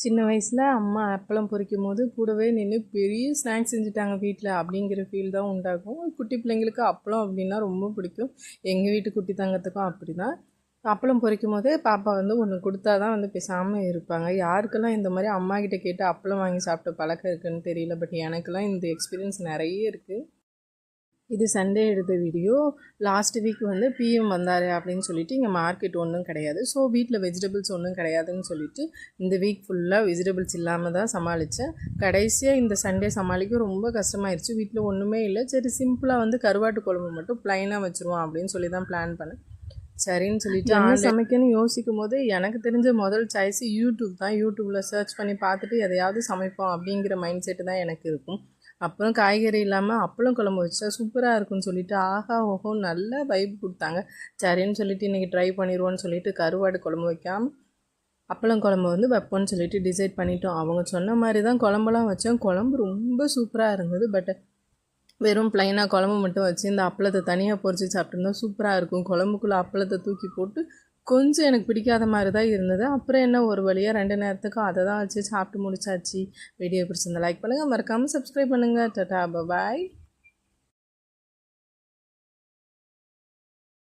சின்ன வயசில் அம்மா அப்பளம் பொறிக்கும் போது கூடவே நின்று பெரிய ஸ்நாக்ஸ் செஞ்சுட்டாங்க வீட்டில் அப்படிங்கிற ஃபீல் தான் உண்டாகும். குட்டி பிள்ளைங்களுக்கு அப்பளம் அப்படின்னா ரொம்ப பிடிக்கும். எங்கள் வீட்டு குட்டி தங்கத்துக்கும் அப்படி தான் அப்பளம் பொறிக்கும் போதே பாப்பா வந்து ஒன்று கொடுத்தா தான் வந்து பேசாமல் இருப்பாங்க. யாருக்கெல்லாம் இந்த மாதிரி அம்மா கிட்ட கேட்டு அப்பளம் வாங்கி சாப்பிட்ட பழக்கம் இருக்குன்னு தெரியல பட் எனக்கெல்லாம் இந்த எக்ஸ்பீரியன்ஸ் நிறைய இருக்குது இது சண்டே எடுத்த வீடியோ லாஸ்ட் வீக் வந்து பிஎம் வந்தார் அப்படின்னு சொல்லிட்டு இங்கே மார்க்கெட் ஒன்றும் கிடையாது. ஸோ வீட்டில் வெஜிடபிள்ஸ் ஒன்றும் கிடையாதுன்னு சொல்லிட்டு இந்த வீக் ஃபுல்லாக வெஜிடபிள்ஸ் இல்லாமல் தான் சமாளித்தேன் கடைசியாக இந்த சண்டே சமாளிக்க ரொம்ப கஷ்டமாயிருச்சு. வீட்டில் ஒன்றுமே இல்லை. சரி சிம்பிளாக வந்து கருவாட்டு குழம்பு மட்டும் ப்ளைனாக வச்சுருவோம் அப்படின்னு சொல்லி தான் பிளான் பண்ணேன். சரின்னு சொல்லிட்டு என்ன சமைக்கணும்னு யோசிக்கும் போது எனக்கு தெரிஞ்ச முதல் சாய்ஸ் யூடியூப் தான். யூடியூப்பில் சர்ச் பண்ணி பார்த்துட்டு எதையாவது சமைப்போம் அப்படிங்கிற மைண்ட் செட்டு தான் எனக்கு இருக்கும். அப்புறம் காய்கறி இல்லாமல் அப்பளம் குழம்பு வச்சா சூப்பராக இருக்கும்னு சொல்லிட்டு ஆஹா ஓஹோ நல்ல வைப் கொடுத்தாங்க. சரின்னு சொல்லிட்டு இன்றைக்கி ட்ரை பண்ணிடுவோன்னு சொல்லிட்டு கருவாடு குழம்பு வைக்காமல் அப்பளம் குழம்பு வந்து வைப்போன்னு சொல்லிட்டு டிசைட் பண்ணிட்டோம். அவங்க சொன்ன மாதிரி தான் குழம்புலாம் வச்சோம். குழம்பு ரொம்ப சூப்பராக இருந்தது. பட் வெறும் ப்ளைனாக குழம்பு மட்டும் வச்சு இந்த அப்பளத்தை தனியாக பொறிச்சு சாப்பிட்டுருந்தா சூப்பராக இருக்கும். குழம்புக்குள்ளே அப்பளத்தை தூக்கி போட்டு கொஞ்சம் எனக்கு பிடிக்காத மாதிரி தான் இருந்தது. அப்புறம் என்ன ஒரு வழியாக ரெண்டு நேரத்துக்கும் அதை தான் வச்சு சாப்பிட்டு முடிச்சாச்சு. வீடியோ பிடிச்சிருந்தா லைக் பண்ணுங்கள் மறக்காமல் சப்ஸ்கிரைப் பண்ணுங்கள் டட்டா பாய்